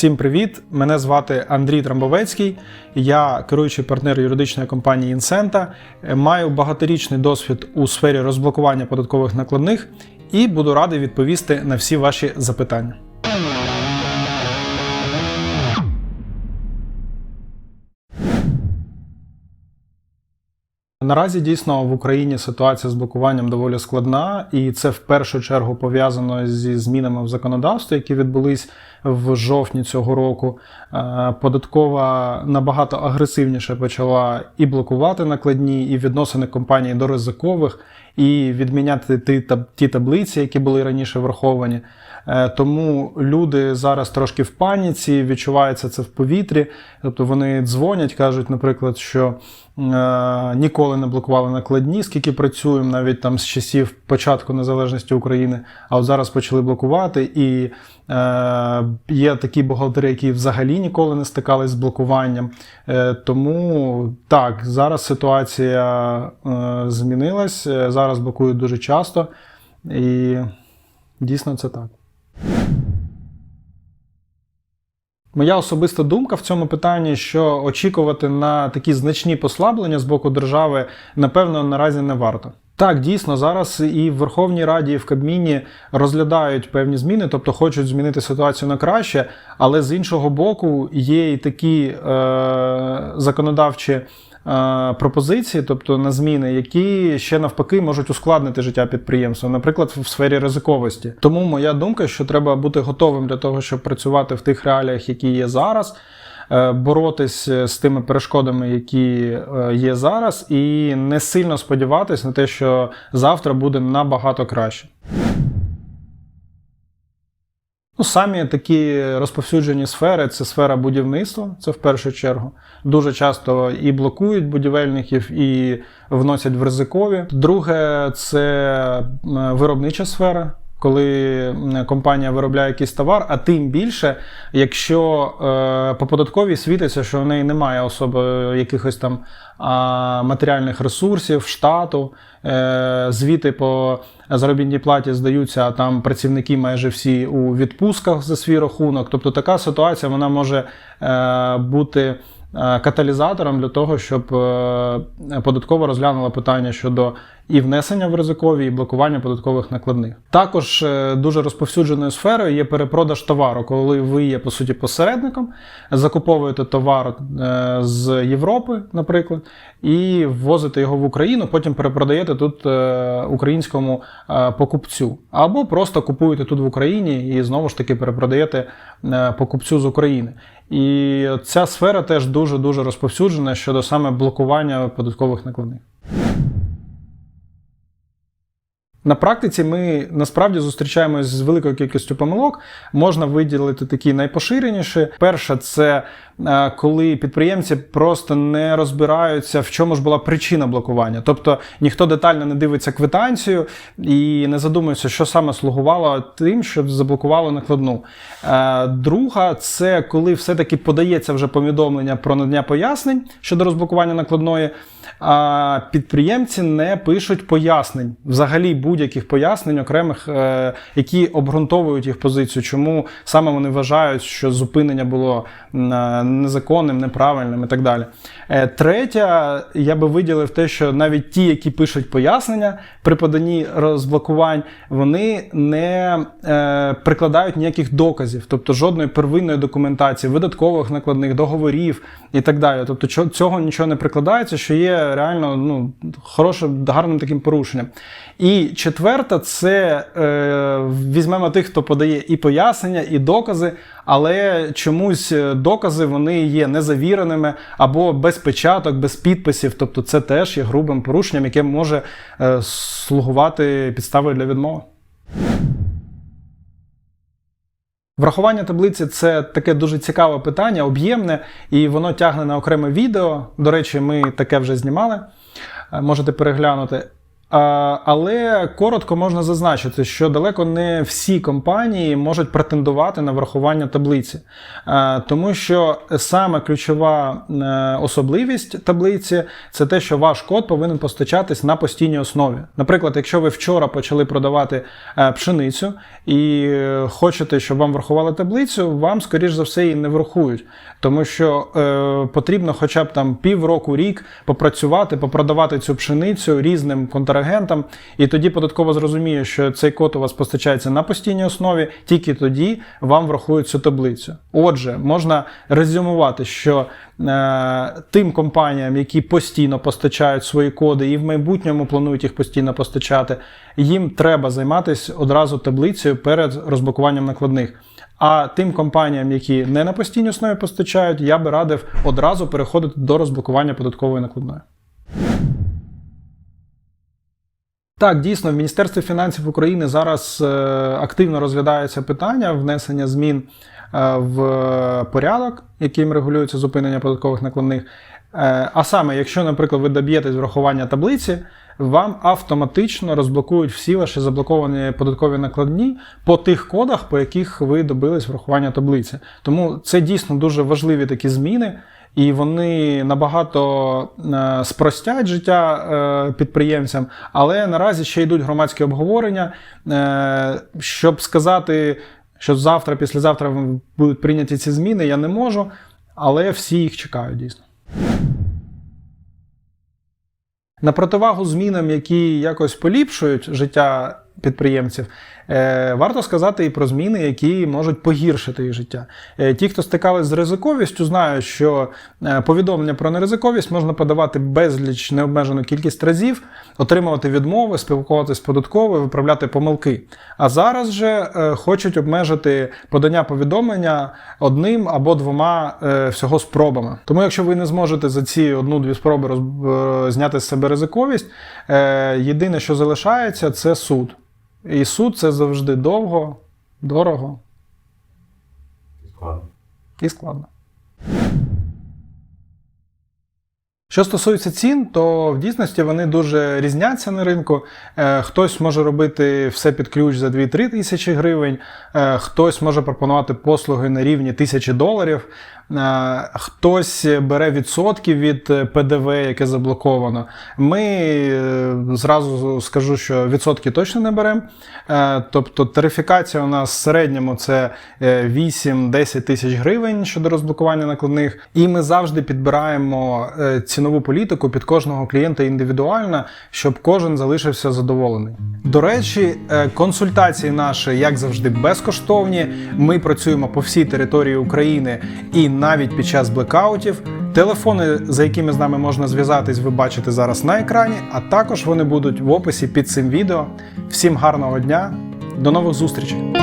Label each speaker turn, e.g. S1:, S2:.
S1: Всім привіт! Мене звати Андрій Трамбовецький. Я керуючий партнер юридичної компанії Інсента. Маю багаторічний досвід у сфері розблокування податкових накладних і буду радий відповісти на всі ваші запитання. Наразі дійсно в Україні ситуація з блокуванням доволі складна, і це в першу чергу пов'язано зі змінами в законодавстві, які відбулись в жовтні цього року. Е, Податкова набагато агресивніше почала і блокувати накладні, і відносини компанії до ризикових, і відміняти ті, ті таблиці, які були раніше враховані. Е, Тому люди зараз трошки в паніці, відчувається це в повітрі. Тобто вони дзвонять, кажуть, наприклад, що е, ніколи не блокували накладні, скільки працюємо, навіть там з часів початку незалежності України, а от зараз почали блокувати. І є такі бухгалтери, які взагалі ніколи не стикались з блокуванням. Е, тому так, зараз ситуація е, змінилась, е, зараз блокують дуже часто, і дійсно це так. Моя особиста думка в цьому питанні, що очікувати на такі значні послаблення з боку держави, напевно, наразі не варто. Так, дійсно, зараз і в Верховній Раді, і в Кабміні розглядають певні зміни, тобто хочуть змінити ситуацію на краще, але з іншого боку, є і такі е, законодавчі е, пропозиції, тобто на зміни, які ще навпаки можуть ускладнити життя підприємства, наприклад, в сфері ризиковості. Тому моя думка, що треба бути готовим для того, щоб працювати в тих реаліях, які є зараз. Е, Боротись з тими перешкодами, які е, є зараз, і не сильно сподіватись на те, що завтра буде набагато краще. Ну, самі такі розповсюджені сфери це сфера будівництва, це в першу чергу. Дуже часто і блокують будівельників, і вносять в ризикові. Друге, це виробнича сфера. Коли компанія виробляє якийсь товар, а тим більше, якщо е, по податковій світиться, що в неї немає особи якихось там а, матеріальних ресурсів, штату, е, звіти по заробітній платі здаються, а там працівники майже всі у відпусках за свій рахунок. Тобто така ситуація вона може е, бути е, каталізатором для того, щоб е, податково розглянула питання щодо і внесення в ризикові, і блокування податкових накладних. Також е, дуже розповсюдженою сферою є перепродаж товару, коли ви є по суті посередником, закуповуєте товар е, з Європи, наприклад, і ввозите його в Україну, потім перепродаєте тут е, українському покупцю, або просто купуєте тут в Україні і знову ж таки перепродаєте покупцю з України. І ця сфера теж дуже дуже розповсюджена щодо саме блокування податкових накладних. На практиці ми насправді зустрічаємось з великою кількістю помилок. Можна виділити такі найпоширеніші. Перше, це е, коли підприємці просто не розбираються, в чому ж була причина блокування. Тобто ніхто детально не дивиться квитанцію і не задумується, що саме слугувало тим, що заблокувало накладну. Е, Друга, це коли все-таки подається вже повідомлення про надання пояснень щодо розблокування накладної. А підприємці не пишуть пояснень, взагалі будь-яких пояснень окремих, е, які обґрунтовують їх позицію, чому саме вони вважають, що зупинення було е, незаконним, неправильним і так далі. Е, Третє, я би виділив те, що навіть ті, які пишуть пояснення при поданні розблокувань, вони не прикладають ніяких доказів, тобто жодної первинної документації, видаткових накладних договорів і так далі. Тобто цього нічого не прикладається, що є реально ну, хорошим, гарним таким порушенням. І четверте, це е, візьмемо тих, хто подає і пояснення, і докази, але чомусь е, докази вони є незавіреними або без печаток, без підписів. Тобто це теж є грубим порушенням, яке може е, слугувати підставою для відмови. Врахування таблиці це таке дуже цікаве питання, об'ємне, і воно тягне на окреме відео. До речі, ми таке вже знімали. Е, Можете переглянути. Але коротко можна зазначити, що далеко не всі компанії можуть претендувати на врахування таблиці, тому що саме ключова е, особливість таблиці це те, що ваш код повинен постачатись на постійній основі. Наприклад, якщо ви вчора почали продавати е, пшеницю і е, хочете, щоб вам врахували таблицю, вам скоріш за все її не врахують, тому що е, потрібно хоча б там півроку, рік попрацювати, попродавати цю пшеницю різним контрагентам, і тоді податково зрозуміє, що цей код у вас постачається на постійній основі, тільки тоді вам врахують цю таблицю. Отже, можна резюмувати, що е, тим компаніям, які постійно постачають свої коди і в майбутньому планують їх постійно постачати, їм треба займатися одразу таблицею перед розблокуванням накладних. А тим компаніям, які не на постійній основі постачають, я би радив одразу переходити до розблокування податкової накладної. Так, дійсно, в Міністерстві фінансів України зараз е, активно розглядається питання внесення змін е, в порядок, яким регулюється зупинення податкових накладних. Е, а саме, якщо, наприклад, ви доб'єтесь врахування таблиці, вам автоматично розблокують всі ваші заблоковані податкові накладні по тих кодах, по яких ви добились врахування таблиці. Тому це дійсно дуже важливі такі зміни. І вони набагато е, спростять життя е, підприємцям, але наразі ще йдуть громадські обговорення, е, щоб сказати, що завтра, післязавтра будуть прийняті ці зміни, я не можу, але всі їх чекають дійсно. На противагу змінам, які якось поліпшують життя підприємців, варто сказати і про зміни, які можуть погіршити їх життя. Е, ті, хто стикались з ризиковістю, знають, що е, повідомлення про неризиковість можна подавати безліч необмежену кількість разів, отримувати відмови, спілкуватися з податковою, виправляти помилки. А зараз же хочуть обмежити подання повідомлення одним або двома всього спробами. Тому, якщо ви не зможете за ці одну-дві спроби зняти з себе ризиковість, єдине, що залишається, це суд. І суд це завжди довго, дорого І
S2: Складно.
S1: і складно. Що стосується цін, то в дійсності вони дуже різняться на ринку. Е, Хтось може робити все під ключ за 2-3 тисячі гривень, е, хтось може пропонувати послуги на рівні тисячі доларів, хтось бере відсотки від ПДВ, яке заблоковано. Ми е, зразу скажу, що відсотки точно не беремо. Е, Тобто тарифікація у нас в середньому це е, 8-10 тисяч гривень щодо розблокування накладних. І ми завжди підбираємо е, цінову політику під кожного клієнта індивідуально, щоб кожен залишився задоволений. До речі, е, консультації наші, як завжди, безкоштовні. Ми працюємо по всій території України і навіть під час блекаутів. Телефони, за якими з нами можна зв'язатись, ви бачите зараз на екрані, а також вони будуть в описі під цим відео. Всім гарного дня, до нових зустрічей!